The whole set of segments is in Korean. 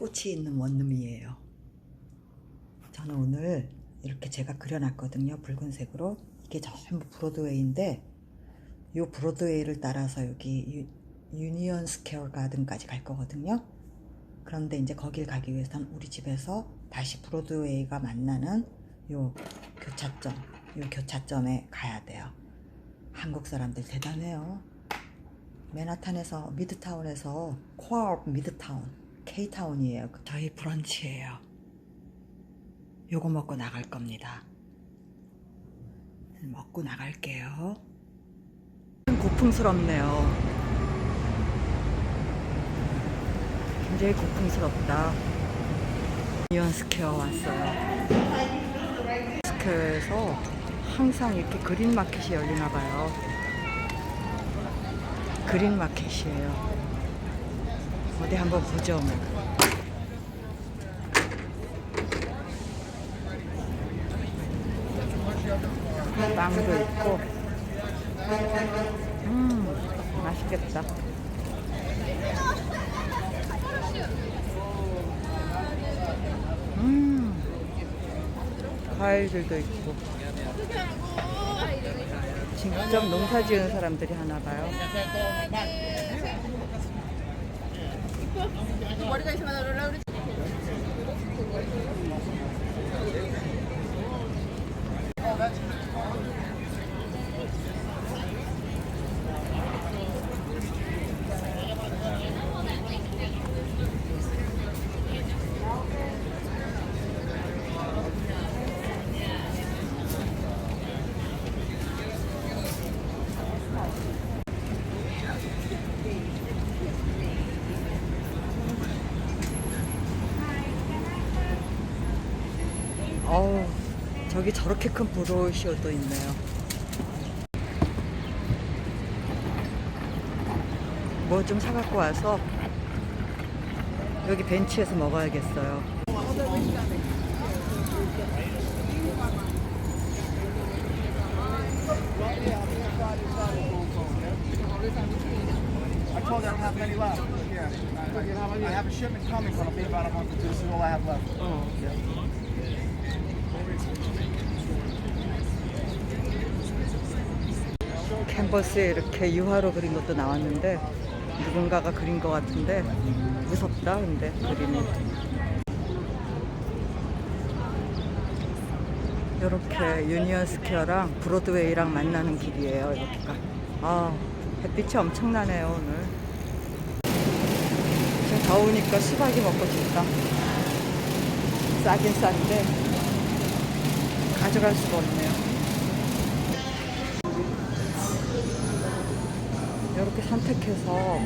꽃이 있는 원룸이에요. 저는 오늘 이렇게 제가 그려놨거든요. 붉은색으로. 이게 전부 브로드웨이인데 이 브로드웨이를 따라서 여기 유, 유니언 스퀘어 가든까지 갈 거거든요. 그런데 이제 거길 가기 위해서는 우리 집에서 다시 브로드웨이가 만나는 요 교차점, 요 교차점에 가야 돼요. 한국 사람들 대단해요. 맨하탄에서 미드타운에서 코아업 미드타운 K타운이에요. 저희 브런치예요. 요거 먹고 나갈 겁니다. 먹고 나갈게요. 고풍스럽네요. 굉장히 고풍스럽다. 이언 스퀘어 왔어요. 스퀘어에서 항상 이렇게 그린 마켓이 열리나 봐요. 그린 마켓이에요. 어디 한번 보죠. 뭐. 빵도 있고, 음, 맛있겠다. 음, 과일들도 있고. 직접 농사 지은 사람들이 하나 봐요. What do you guys want to do? 어우, 저기 저렇게 큰 브로시오도 있네요. 뭐 좀 사갖고 와서 여기 벤치에서 먹어야겠어요. I told you I don't have many left. Yeah. I, I have a shipment coming, but it'll be about a month or two. This is all I have left. 캔버스에 이렇게 유화로 그린 것도 나왔는데 누군가가 그린 것 같은데 무섭다 근데 그림이. 이렇게 유니언 스퀘어랑 브로드웨이랑 만나는 길이에요 여기가. 아 햇빛이 엄청나네요 오늘. 지금 더우니까 수박이 먹고 싶다. 싸긴 싼데 가져갈 수가 없네요 이렇게 선택해서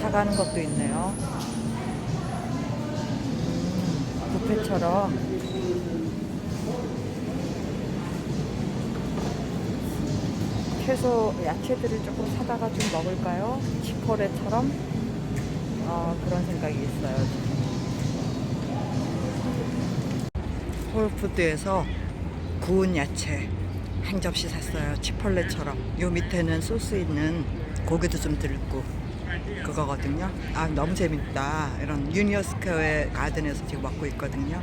사가는 것도 있네요. 음, 뷔페처럼 채소, 야채들을 조금 사다가 좀 먹을까요? 치포레처럼 어, 그런 생각이 있어요. 홀푸드에서 구운 야채 한 접시 샀어요. 치폴레처럼. 요 밑에는 소스 있는 고기도 좀 들고 그거거든요. 아 너무 재밌다. 이런 유니어스퀘어의 가든에서 지금 먹고 있거든요.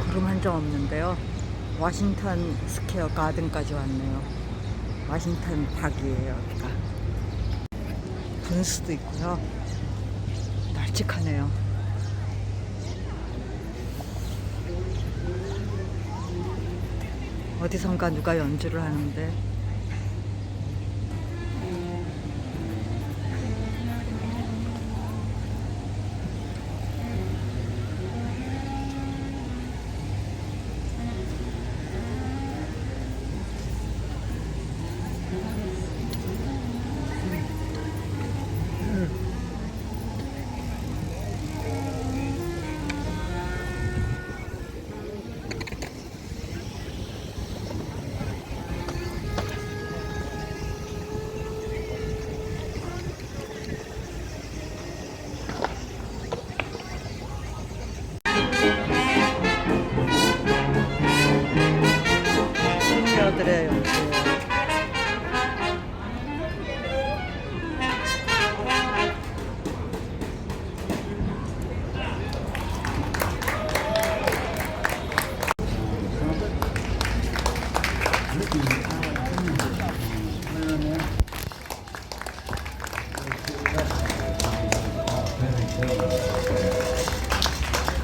구름 한 점 없는데요. 워싱턴 스퀘어 가든까지 왔네요. 워싱턴 박이에요, 여기가. 분수도 있고요. 널찍하네요. 어디선가 누가 연주를 하는데 Andréia.